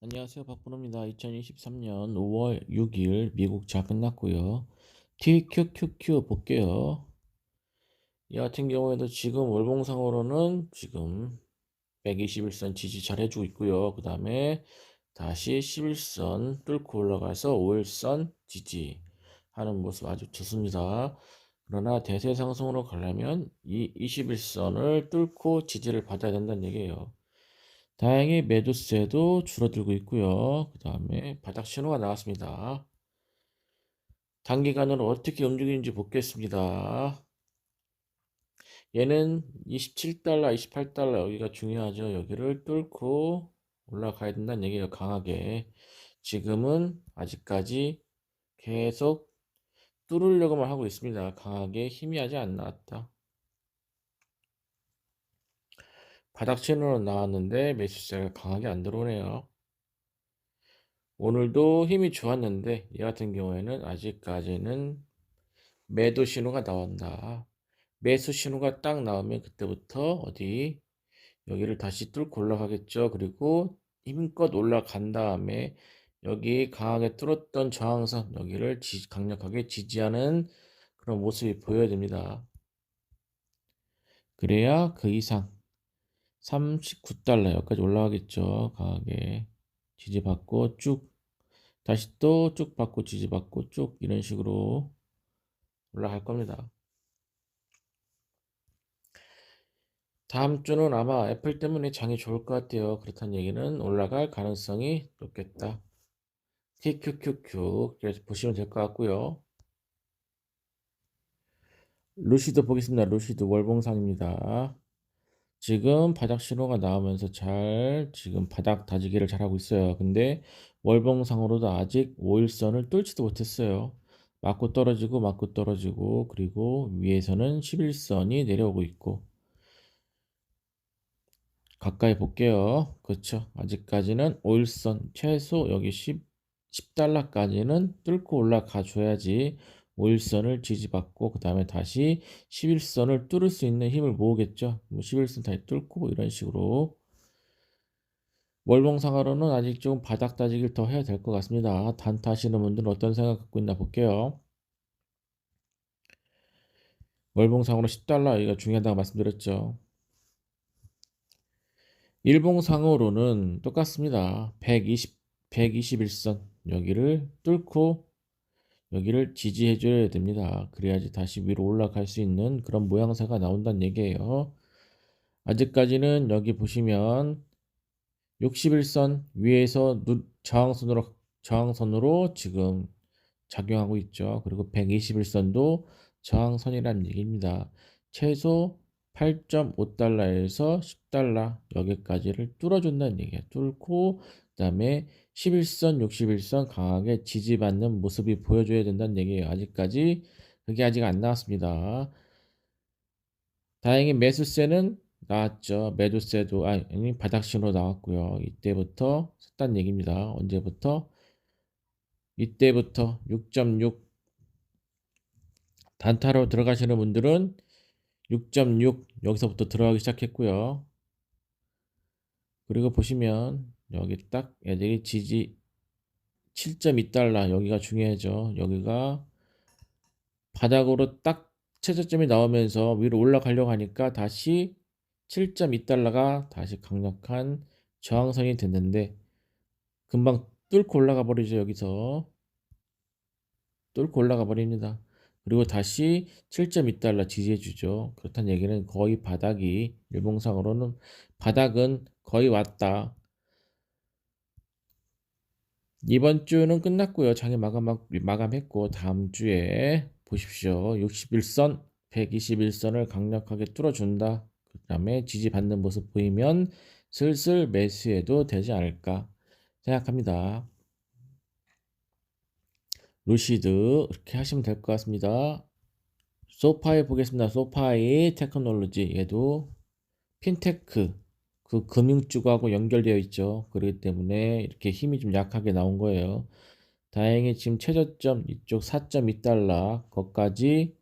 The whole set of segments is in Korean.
안녕하세요. 박근호입니다. 2023년 5월 6일 미국 잘 끝났고요. TQQQ 볼게요. 이 같은 경우에도 지금 월봉상으로는 지금 121선 지지 잘 해주고 있고요. 그 다음에 다시 11선 뚫고 올라가서 5일선 지지 하는 모습 아주 좋습니다. 그러나 대세 상승으로 가려면 이 21선을 뚫고 지지를 받아야 된다는 얘기예요. 다행히 매도세도 줄어들고 있고요. 그 다음에 바닥 신호가 나왔습니다. 단기간으로 어떻게 움직이는지 보겠습니다. 얘는 27달러, 28달러 여기가 중요하죠. 여기를 뚫고 올라가야 된다는 얘기예요. 강하게. 지금은 아직까지 계속 뚫으려고만 하고 있습니다. 강하게 힘이 안 나왔다. 바닥 신호로 나왔는데 매수세가 강하게 안 들어오네요. 오늘도 힘이 좋았는데 이 같은 경우에는 아직까지는 매도 신호가 나온다. 매수 신호가 딱 나오면 그때부터 어디 여기를 다시 뚫고 올라가겠죠. 그리고 힘껏 올라간 다음에 여기 강하게 뚫었던 저항선 여기를 지, 강력하게 지지하는 그런 모습이 보여야 됩니다. 그래야 그 이상 39달러 여기까지 올라가겠죠. 강하게 지지받고 쭉 다시 또 쭉 받고 지지받고 쭉 이런 식으로 올라갈 겁니다. 다음 주는 아마 애플 때문에 장이 좋을 것 같아요. 그렇다는 얘기는 올라갈 가능성이 높겠다. TQQQ 그래서 보시면 될 것 같고요. 루시드 보겠습니다. 루시드 월봉상입니다. 지금 바닥 신호가 나오면서 잘 지금 바닥 다지기를 잘 하고 있어요. 근데 월봉상으로도 아직 5일선을 뚫지도 못했어요. 맞고 떨어지고 맞고 떨어지고 그리고 위에서는 11선이 내려오고 있고 가까이 볼게요. 그렇죠. 아직까지는 5일선 최소 여기 10, 10달러까지는 뚫고 올라가 줘야지 5일선을 지지받고 그 다음에 다시 11선을 뚫을 수 있는 힘을 모으겠죠. 뭐 11선 다시 뚫고 이런 식으로 월봉상으로는 아직 좀 바닥 다지기를 더 해야 될 것 같습니다. 단타 하시는 분들은 어떤 생각 갖고 있나 볼게요. 월봉상으로 10달러 여기가 중요하다고 말씀드렸죠. 일봉상으로는 똑같습니다. 120, 121선 여기를 뚫고 여기를 지지해 줘야 됩니다. 그래야지 다시 위로 올라갈 수 있는 그런 모양새가 나온다는 얘기예요. 아직까지는 여기 보시면 61선 위에서 저항선으로 저항선으로 지금 작용하고 있죠. 그리고 121선도 저항선이라는 얘기입니다. 최소 8.5달러에서 10달러 여기까지를 뚫어준다는 얘기야. 뚫고 그다음에 11선, 61선 강하게 지지받는 모습이 보여줘야 된다는 얘기예요. 아직까지 그게 아직 안 나왔습니다. 다행히 매수세는 나왔죠. 매도세도 아니 바닥신호 나왔고요. 이때부터 섰다는 얘기입니다. 언제부터? 이때부터 6.6 단타로 들어가시는 분들은 6.6 여기서부터 들어가기 시작했고요. 그리고 보시면 여기 딱 애들이 지지 7.2달러 여기가 중요하죠. 여기가 바닥으로 딱 최저점이 나오면서 위로 올라가려고 하니까 다시 7.2달러가 다시 강력한 저항선이 됐는데 금방 뚫고 올라가 버리죠. 여기서 뚫고 올라가 버립니다. 그리고 다시 7.2달러 지지해 주죠. 그렇다는 얘기는 거의 바닥이 일봉상으로는 바닥은 거의 왔다. 이번 주는 끝났고요. 장에 마감, 마감했고 다음 주에 보십시오. 61선, 121선을 강력하게 뚫어준다. 그 다음에 지지받는 모습 보이면 슬슬 매수해도 되지 않을까 생각합니다. 루시드 이렇게 하시면 될 것 같습니다. 소파이 보겠습니다. 소파이 테크놀로지 얘도 핀테크 그 금융주하고 연결되어 있죠. 그렇기 때문에 이렇게 힘이 좀 약하게 나온 거예요. 다행히 지금 최저점 이쪽 4.2달러 거까지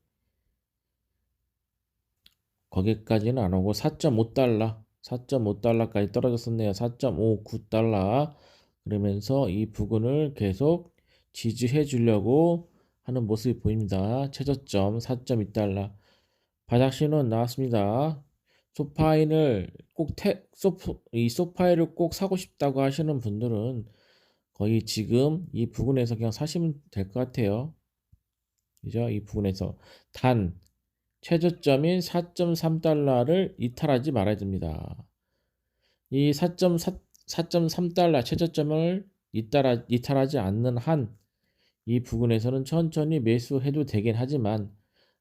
거기까지는 안 오고 4.5달러 4.5달러까지 떨어졌었네요. 4.59달러 그러면서 이 부근을 계속 지지해 주려고 하는 모습이 보입니다. 최저점 4.2달러. 바닥 신호는 나왔습니다. 소파인을 꼭 태, 소프, 이 소파인을 꼭 사고 싶다고 하시는 분들은 거의 지금 이 부분에서 그냥 사시면 될 것 같아요. 그죠? 이 부분에서 단 최저점인 4.3달러를 이탈하지 말아야 됩니다. 이 4.4, 4.3달러 최저점을 이탈하, 이탈하지 않는 한 이 부분에서는 천천히 매수해도 되긴 하지만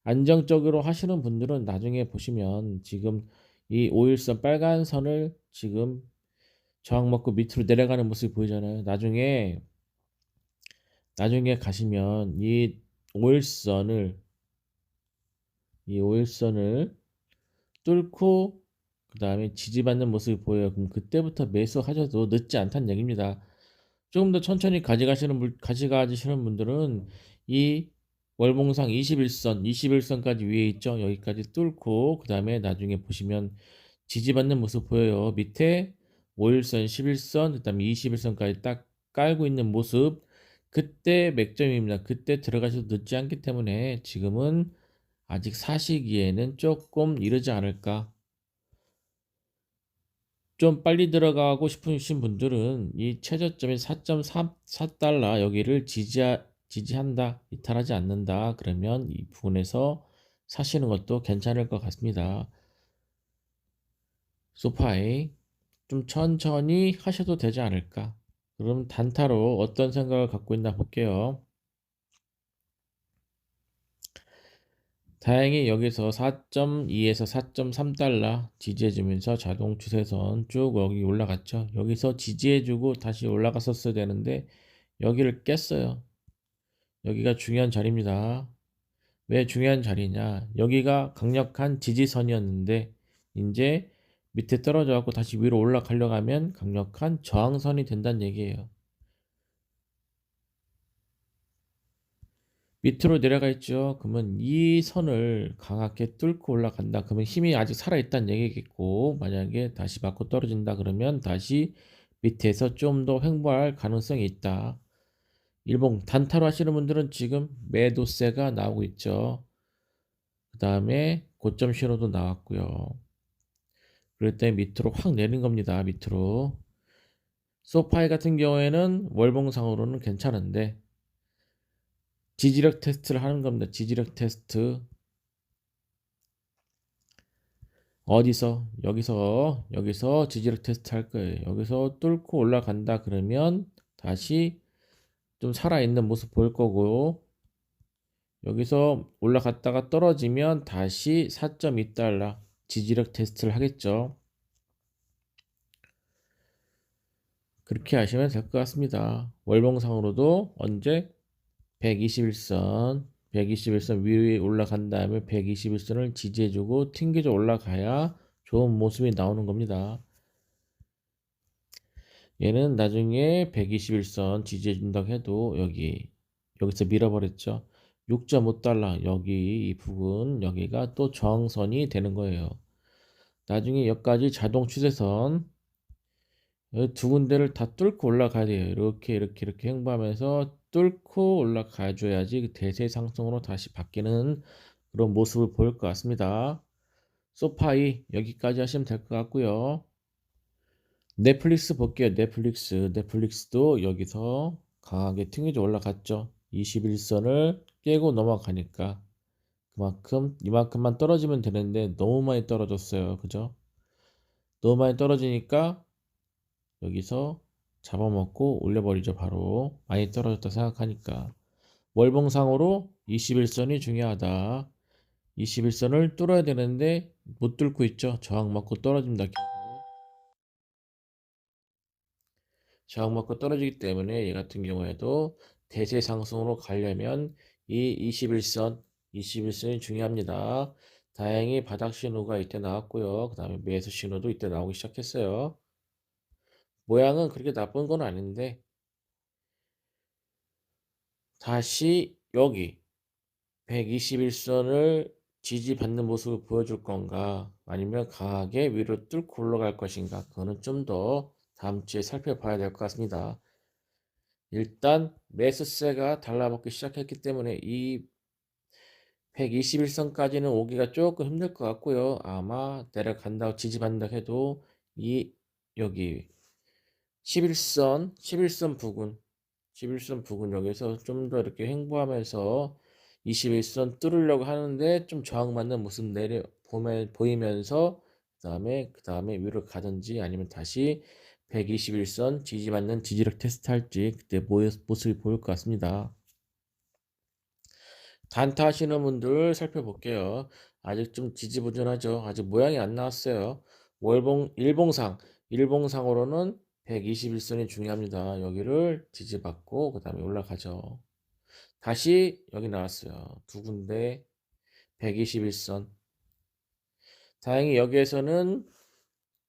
안정적으로 하시는 분들은 나중에 보시면 지금 이 5일선 빨간 선을 지금 저항 먹고 밑으로 내려가는 모습이 보이잖아요. 나중에 나중에 가시면 이 5일선을 이 5일선을 뚫고 그 다음에 지지받는 모습이 보여요. 그럼 그때부터 매수하셔도 늦지 않다는 얘기입니다. 조금 더 천천히 가져가시는 분, 가져가시는 분들은 이 월봉상 21선, 21선까지 위에 있죠. 여기까지 뚫고 그 다음에 나중에 보시면 지지받는 모습 보여요. 밑에 5일선, 11선, 그 다음에 21선까지 딱 깔고 있는 모습 그때 맥점입니다. 그때 들어가셔도 늦지 않기 때문에 지금은 아직 사시기에는 조금 이르지 않을까. 좀 빨리 들어가고 싶으신 분들은 이 최저점인 4.4달러 여기를 지지하, 지지한다, 이탈하지 않는다. 그러면 이 부분에서 사시는 것도 괜찮을 것 같습니다. 소파에 좀 천천히 하셔도 되지 않을까. 그럼 단타로 어떤 생각을 갖고 있나 볼게요. 다행히 여기서 4.2에서 4.3달러 지지해주면서 자동 추세선 쭉 여기 올라갔죠. 여기서 지지해주고 다시 올라갔었어야 되는데 여기를 깼어요. 여기가 중요한 자리입니다. 왜 중요한 자리냐? 여기가 강력한 지지선이었는데 이제 밑에 떨어져 갖고 다시 위로 올라가려고 하면 강력한 저항선이 된다는 얘기예요. 밑으로 내려가 있죠. 그러면 이 선을 강하게 뚫고 올라간다. 그러면 힘이 아직 살아있다는 얘기겠고, 만약에 다시 맞고 떨어진다 그러면 다시 밑에서 좀 더 횡보할 가능성이 있다. 일봉 단타로 하시는 분들은 지금 매도세가 나오고 있죠. 그 다음에 고점 신호도 나왔고요. 그럴 때 밑으로 확 내린 겁니다. 밑으로. 소파이 같은 경우에는 월봉상으로는 괜찮은데 지지력 테스트를 하는 겁니다. 지지력 테스트. 어디서? 여기서, 여기서 지지력 테스트 할 거예요. 여기서 뚫고 올라간다 그러면 다시 좀 살아있는 모습 보일 거고, 여기서 올라갔다가 떨어지면 다시 4.2달러 지지력 테스트를 하겠죠. 그렇게 하시면 될 것 같습니다. 월봉상으로도 언제 121선 121선 위에 올라간 다음에 121선을 지지해주고 튕겨져 올라가야 좋은 모습이 나오는 겁니다. 얘는 나중에 121선 지지해준다고 해도 여기 여기서 밀어버렸죠. 6.5달러 여기 이 부분 여기가 또 저항선이 되는 거예요. 나중에 여기까지 자동 추세선 두 군데를 다 뚫고 올라가야 돼요. 이렇게 이렇게 이렇게 행보하면서 뚫고 올라가 줘야지 그 대세 상승으로 다시 바뀌는 그런 모습을 보일 것 같습니다. 소파이 여기까지 하시면 될 것 같고요. 넷플릭스 볼게요. 넷플릭스. 넷플릭스도 여기서 강하게 튕겨져 올라갔죠. 21선을 깨고 넘어가니까 그만큼 이만큼만 떨어지면 되는데 너무 많이 떨어졌어요. 그죠? 너무 많이 떨어지니까 여기서 잡아먹고 올려버리죠 바로. 많이 떨어졌다 생각하니까. 월봉상으로 21선이 중요하다. 21선을 뚫어야 되는데 못 뚫고 있죠. 저항 맞고 떨어집니다 저항 맞고 떨어지기 때문에 얘 같은 경우에도 대세 상승으로 가려면 이 21선 21선이 중요합니다. 다행히 바닥 신호가 이때 나왔고요. 그 다음에 매수 신호도 이때 나오기 시작했어요 모양은 그렇게 나쁜 건 아닌데 다시 여기 121선을 지지받는 모습을 보여줄 건가 아니면 강하게 위로 뚫고 올라갈 것인가 그거는 좀 더 다음 주에 살펴봐야 될 것 같습니다. 일단 매수세가 달라붙기 시작했기 때문에 이 121선까지는 오기가 조금 힘들 것 같고요. 아마 내려간다고 지지받는다 해도 이 여기 11선, 11선 부근, 11선 부근 여기서 좀 더 이렇게 횡보하면서 21선 뚫으려고 하는데 좀 저항받는 모습 내려 보면 보이면서 그 다음에 그 다음에 위로 가든지 아니면 다시 121선 지지받는 지지력 테스트 할지 그때 모습이 보일 것 같습니다. 단타 하시는 분들 살펴볼게요. 아직 좀 지지부진하죠. 아직 모양이 안 나왔어요. 월봉 일봉상 일봉상으로는 121선이 중요합니다. 여기를 지지받고 그 다음에 올라가죠. 다시 여기 나왔어요. 두 군데 121선. 다행히 여기에서는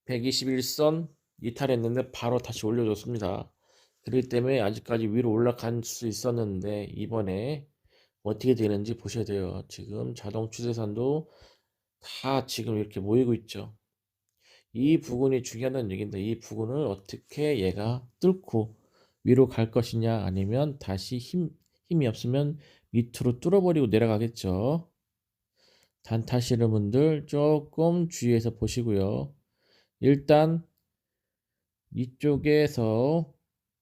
121선 이탈했는데 바로 다시 올려줬습니다. 그렇기 때문에 아직까지 위로 올라갈 수 있었는데 이번에 어떻게 되는지 보셔야 돼요. 지금 자동 추세선도 다 지금 이렇게 모이고 있죠. 이 부분이 중요하다는 얘기인데 이 부분을 어떻게 얘가 뚫고 위로 갈 것이냐 아니면 다시 힘, 힘이 없으면 밑으로 뚫어버리고 내려가겠죠. 단타시는 분들 조금 주의해서 보시고요. 일단 이쪽에서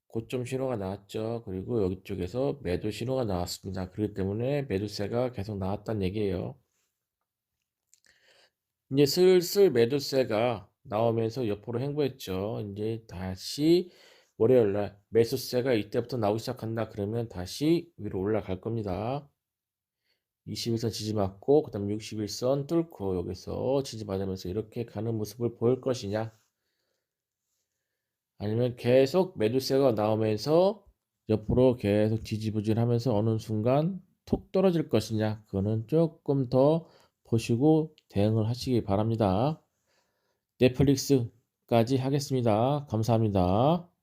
고점 신호가 나왔죠. 그리고 여기 쪽에서 매도 신호가 나왔습니다. 그렇기 때문에 매도세가 계속 나왔다는 얘기예요. 이제 슬슬 매도세가 나오면서 옆으로 횡보했죠. 이제 다시 월요일날 매수세가 이때부터 나오기 시작한다. 그러면 다시 위로 올라갈 겁니다. 21선 지지 맞고 그 다음 61선 뚫고 여기서 지지 받으면서 이렇게 가는 모습을 보일 것이냐 아니면 계속 매도세가 나오면서 옆으로 계속 뒤지부진 하면서 어느 순간 톡 떨어질 것이냐 그거는 조금 더 보시고 대응을 하시기 바랍니다. 넷플릭스까지 하겠습니다. 감사합니다.